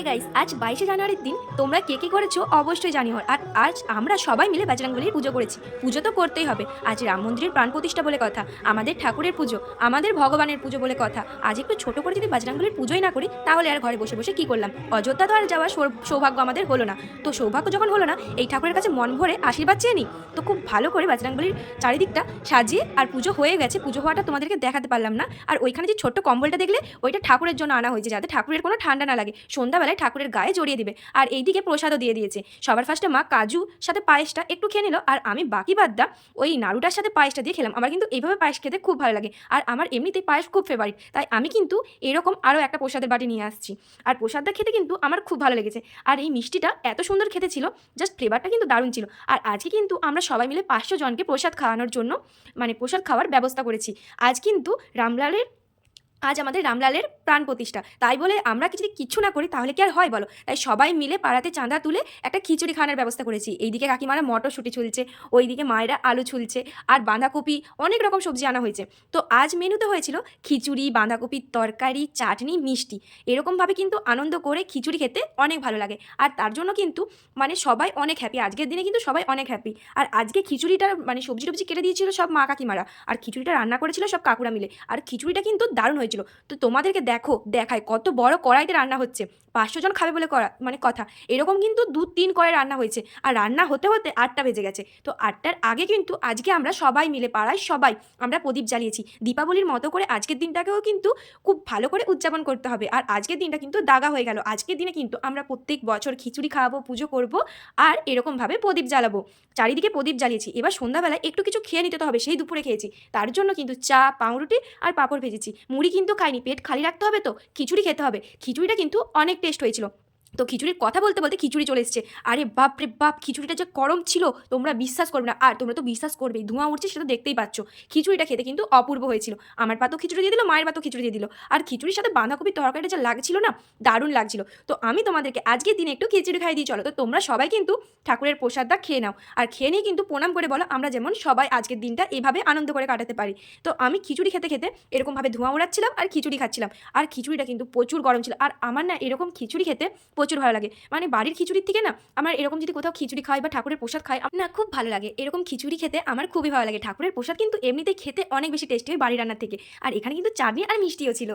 Hey guys আজ বাইশে জানুয়ারির দিন তোমরা কে কে করেছ অবশ্যই জানিও। আর আজ আমরা সবাই মিলে বাজরাঙ্গলির পুজো করেছি। পুজো তো করতেই হবে। আজ রাম মন্দিরের প্রাণ প্রতিষ্ঠা বলে কথা, আমাদের ঠাকুরের পুজো, আমাদের ভগবানের পুজো বলে কথা। আজ একটু ছোট করে যদি বাজরাঙ্গলির পুজোই না করি, তাহলে আর ঘরে বসে বসে কি করলাম? অযোধ্যা তো আর যাওয়ার সৌভাগ্য আমাদের হলো না। তো সৌভাগ্য যখন হলো না, এই ঠাকুরের কাছে মন ভরে আশীর্বাদ চেয়ে নিই তো খুব ভালো করে বাজরাঙ্গলির চারিদিকটা সাজিয়ে আর পুজো হয়ে গেছে। পুজো হওয়াটা তোমাদেরকে দেখাতে পারলাম না। আর ওইখানে যে ছোট্ট কম্বলটা দেখলে, ওইটা ঠাকুরের জন্য আনা হয়েছে, যাতে ঠাকুরের কোনো ঠান্ডা না লাগে। সন্ধ্যাবেলায় ঠাকুরের গায়ে জড়িয়ে দিবে। আর এইদিকে প্রসাদও দিয়ে দিয়েছে। সবার ফার্স্টে মা কাজু সাথে পায়েসটা একটু খেয়ে নিল, আর আমি বাকি বাদটা ওই নাড়ুটার সাথে পায়েসটা দিয়ে খেলাম। আমার কিন্তু এইভাবে পায়েস খেতে খুব ভালো লাগে, আর আমার এমনিতেই পায়েস খুব ফেভারিট তাই আমি কিন্তু এরকম আরও একটা প্রসাদের বাটি নিয়ে আসছি। আর প্রসাদটা খেতে কিন্তু আমার খুব ভালো লেগেছে। আর এই মিষ্টিটা এত সুন্দর খেতে ছিল জাস্ট ফ্লেভারটা কিন্তু দারুণ ছিল। আর আজকে কিন্তু আমরা সবাই মিলে পাঁচশো জনকে প্রসাদ খাওয়ানোর জন্য মানে প্রসাদ খাওয়ার ব্যবস্থা করেছি। আজ কিন্তু রামলালের আজ আমাদের রামলালের প্রাণ প্রতিষ্ঠা। তাই বলে আমরা যদি কিছু না করি, তাহলে কি আর হয় বলো? তাই সবাই মিলে পাড়াতে চাঁদা তুলে একটা খিচুড়ি খাওয়ানোর ব্যবস্থা করেছি। এইদিকে কাকিমারা মটরশুঁটি ছুলছে, ওইদিকে মায়েরা আলু ছুলছে, আর বাঁধাকপি অনেক রকম সবজি আনা হয়েছে। তো আজ মেনুতে হয়েছিল খিচুড়ি বাঁধাকপির তরকারি, চাটনি, মিষ্টি। এরকমভাবে কিন্তু আনন্দ করে খিচুড়ি খেতে অনেক ভালো লাগে। আর তার জন্য কিন্তু মানে সবাই অনেক হ্যাপি আজকের দিনে কিন্তু সবাই অনেক হ্যাপি আর আজকে খিচুড়িটার মানে সবজি টবজি কেটে দিয়েছিল সব মা কাকিমারা। আর খিচুড়িটা রান্না করেছিল সব কাকুরা মিলে। আর খিচুড়িটা কিন্তু দারুণ হয়েছিল। তো তোমাদেরকে দেখো দেখায় কত বড় কড়াইতে রান্না হচ্ছে। পাঁচশো জন খাবে বলে করা মানে কথা। এরকম কিন্তু দু তিন কড়াই রান্না হয়েছে। আর রান্না হতে হতে আটটা বেজে গেছে। তো আটটার আগে কিন্তু আজকে আমরা সবাই মিলে পাড়ায় সবাই আমরা প্রদীপ জ্বালিয়েছি। দীপাবলির মতো করে আজকের দিনটাকেও কিন্তু খুব ভালো করে উদযাপন করতে হবে। আর আজকের দিনটা কিন্তু দাগা হয়ে গেল। আজকের দিনে কিন্তু আমরা প্রত্যেক বছর খিচুড়ি খাওয়াবো, পুজো করব আর এরকমভাবে প্রদীপ জ্বালাবো। চারিদিকে প্রদীপ জ্বালিয়েছি। এবার সন্ধ্যাবেলায় একটু কিছু খেয়ে নিতে তো হবে, সেই দুপুরে খেয়েছি। তার জন্য কিন্তু চা, পাউরুটি আর পাঁপড় ভেজেছি। মুড়ি কিন্তু খাইনি, পেট খালি রাখতে হবে তো, খিচুড়ি খেতে হবে। খিচুড়িটা কিন্তু অনেক টেস্ট হয়েছিল। তো খিচুড়ির কথা বলতে বলতে খিচুড়ি চলে এসছে। আরে বাপ রে বাপ, খিচুড়িটা যে গরম ছিল, তোমরা বিশ্বাস করবে না। আর তোমরা তো বিশ্বাস করবেই, ধোঁয়া উঠছে সেটা দেখতেই পাচ্ছ। খিচুড়িটা খেতে কিন্তু অপূর্ব হয়েছিল। আমার পাতো খিচুড়ি দিয়ে দিল, মায়ের পাতেও খিচুড়ি দিয়ে দিল। আর খিচুড়ির সাথে বাঁধাকপির তরকারিটা যা লাগছিল না, দারুণ লাগছিল। তো আমি তোমাদেরকে আজকের দিনে একটু খিচুড়ি খাই দিয়ে চলো। তো তোমরা সবাই কিন্তু ঠাকুরের প্রসাদটা খেয়ে নাও। আর খেয়ে নিয়ে কিন্তু প্রণাম করে বলো, আমরা যেমন সবাই আজকের দিনটা এভাবে আনন্দ করে কাটাতে পারি। তো আমি খিচুড়ি খেতে খেতে এরকমভাবে ধোঁয়া উড়াচ্ছিলাম আর খিচুড়ি খাচ্ছিলাম। আর খিচুড়িটা কিন্তু প্রচুর গরম ছিল। আর আমার না এরকম খিচুড়ি খেতে প্রচুর ভালো লাগে। মানে বাড়ির খিচুড়ির থেকে না, আমার এরকম যদি কোথাও খিচুড়ি খাই বা ঠাকুরের প্রসাদ খাই না খুব ভালো লাগে। এরকম খিচুড়ি খেতে আমার খুবই ভালো লাগে। ঠাকুরের প্রসাদ কিন্তু এমনিতেই খেতে অনেক বেশি টেস্টি হয় বাড়ির রান্নার থেকে। আর এখানে কিন্তু চাটনি আর মিষ্টিও ছিল।